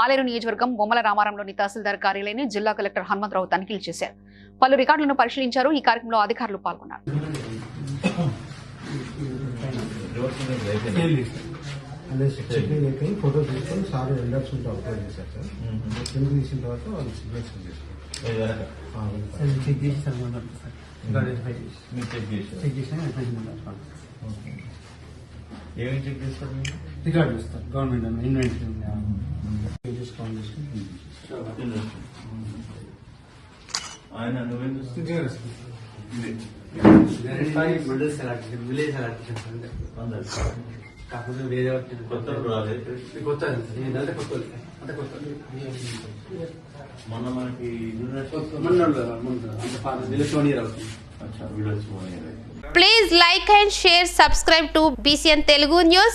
ఆలేరు నియోజకవర్గం బొమ్మల రామారంలోని తహసీల్దార్ కార్యాలయాన్ని జిల్లా కలెక్టర్ హనుమంతరావు తనిఖీలు చేశారు. పలు రికార్డులను పరిశీలించారు. ఈ కార్యక్రమంలో అధికారులు పాల్గొన్నారు. ఫోటో తీసుకొని సార్ ఎండర్స్ చేశారు సార్. తీసిన తర్వాత వాళ్ళు సిగ్నేచర్ చెక్ చేసి సార్ చేసి. చెక్ ఏమేమి చెక్ చేస్తారు రికార్డ్ చూస్తారు గవర్నమెంట్ ఇన్వెంటరీ ఆయన నువ్వేం సెలెక్ట్ విలేజ్ కాకపోతే వేరే కొత్త రాలేదు కొత్త అంటే కొత్త అంటే కొత్త మొన్న మనకి మొన్న ముందు అంటే పాత విలేజ్ వన్ ఇయర్ అవుతుంది. అచ్చా వీడొచ్చి పోనీ Please like and share, subscribe to BCN Telugu News.